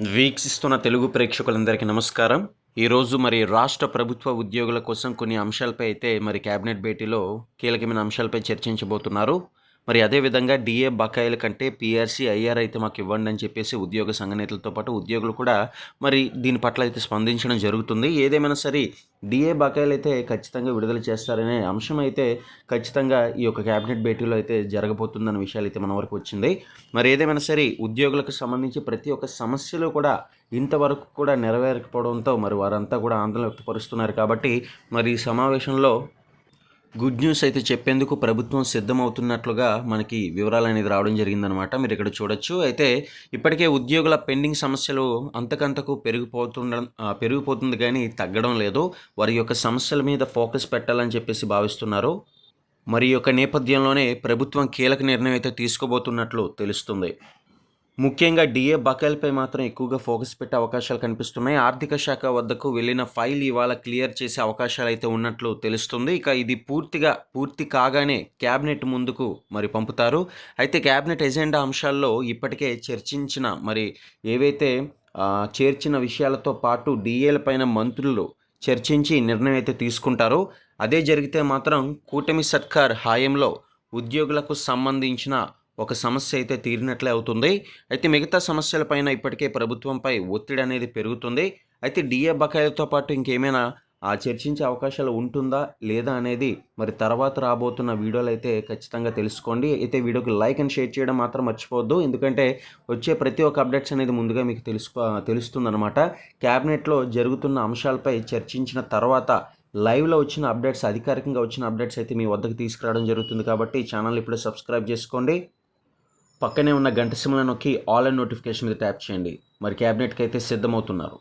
వీక్షిస్తున్న తెలుగు ప్రేక్షకులందరికీ నమస్కారం. ఈరోజు మరి రాష్ట్ర ప్రభుత్వ ఉద్యోగుల కోసం కొన్ని అంశాలపై అయితే మరి కేబినెట్ భేటీలో కీలకమైన అంశాలపై చర్చించబోతున్నారు. మరి అదేవిధంగా డిఏ బకాయిల కంటే పిఆర్సీ ఐఆర్ అయితే మాకు ఇవ్వండి అని చెప్పేసి ఉద్యోగ సంఘ నేతలతో పాటు ఉద్యోగులు కూడా మరి దీని పట్ల అయితే స్పందించడం జరుగుతుంది. ఏదేమైనా సరే డిఏ బకాయిలు అయితే ఖచ్చితంగా విడుదల చేస్తారనే అంశం అయితే ఖచ్చితంగా ఈ యొక్క క్యాబినెట్ భేటీలో అయితే జరగబోతుందన్న విషయాలు అయితే మన వరకు వచ్చింది. మరి ఏదేమైనా సరే ఉద్యోగులకు సంబంధించి ప్రతి ఒక్క సమస్యలు కూడా ఇంతవరకు కూడా నెరవేరకపోవడంతో మరి వారంతా కూడా ఆందోళన వ్యక్తపరుస్తున్నారు కాబట్టి మరి ఈ సమావేశంలో గుడ్ న్యూస్ అయితే చెప్పేందుకు ప్రభుత్వం సిద్ధమవుతున్నట్లుగా మనకి వివరాలు అనేది రావడం జరిగిందనమాట. మీరు ఇక్కడ చూడొచ్చు. అయితే ఇప్పటికే ఉద్యోగుల పెండింగ్ సమస్యలు అంతకంతకు పెరిగిపోతుండ పెరిగిపోతుంది కానీ తగ్గడం లేదు. వారి యొక్క సమస్యల మీద ఫోకస్ పెట్టాలని చెప్పేసి భావిస్తున్నారు. మరి యొక్క నేపథ్యంలోనే ప్రభుత్వం కీలక నిర్ణయం అయితే తీసుకోబోతున్నట్లు తెలుస్తుంది. ముఖ్యంగా డిఏ బకాయిలపై మాత్రం ఎక్కువగా ఫోకస్ పెట్టే అవకాశాలు కనిపిస్తున్నాయి. ఆర్థిక శాఖ వద్దకు వెళ్ళిన ఫైల్ ఇవాళ క్లియర్ చేసే అవకాశాలు అయితే ఉన్నట్లు తెలుస్తుంది. ఇక ఇది పూర్తిగా పూర్తి కాగానే క్యాబినెట్ ముందుకు మరి పంపుతారు. అయితే క్యాబినెట్ ఎజెండా అంశాల్లో ఇప్పటికే చర్చించిన మరి ఏవైతే చేర్చిన విషయాలతో పాటు డిఏల పైన మంత్రులు చర్చించి నిర్ణయం అయితే తీసుకుంటారో. అదే జరిగితే మాత్రం కూటమి సర్కార్ హాయంలో ఉద్యోగులకు సంబంధించిన ఒక సమస్య అయితే తీరినట్లే అవుతుంది. అయితే మిగతా సమస్యలపైన ఇప్పటికే ప్రభుత్వంపై ఒత్తిడి అనేది పెరుగుతుంది. అయితే డిఏ బకాయిలతో పాటు ఇంకేమైనా ఆ చర్చించే అవకాశాలు ఉంటుందా? లేదా అనేది మరి తర్వాత రాబోతున్న వీడియోలు అయితే ఖచ్చితంగా తెలుసుకోండి. అయితే వీడియోకి లైక్ అండ్ షేర్ చేయడం మాత్రం మర్చిపోవద్దు. ఎందుకంటే వచ్చే ప్రతి ఒక్క అప్డేట్స్ అనేది ముందుగా మీకు తెలుసుకో తెలుస్తుందన్నమాట. క్యాబినెట్లో జరుగుతున్న అంశాలపై చర్చించిన తర్వాత లైవ్లో వచ్చిన అప్డేట్స్ అధికారికంగా వచ్చిన అప్డేట్స్ అయితే మీ వద్దకు తీసుకురావడం జరుగుతుంది కాబట్టి ఛానల్ ఇప్పుడే సబ్స్క్రైబ్ చేసుకోండి. పక్కనే ఉన్న గంట సిమ్లను నొక్కి ఆల్ నోటిఫికేషన్ మీద ట్యాప్ చేయండి. మరి క్యాబినెట్కి అయితే సిద్ధమవుతున్నారు.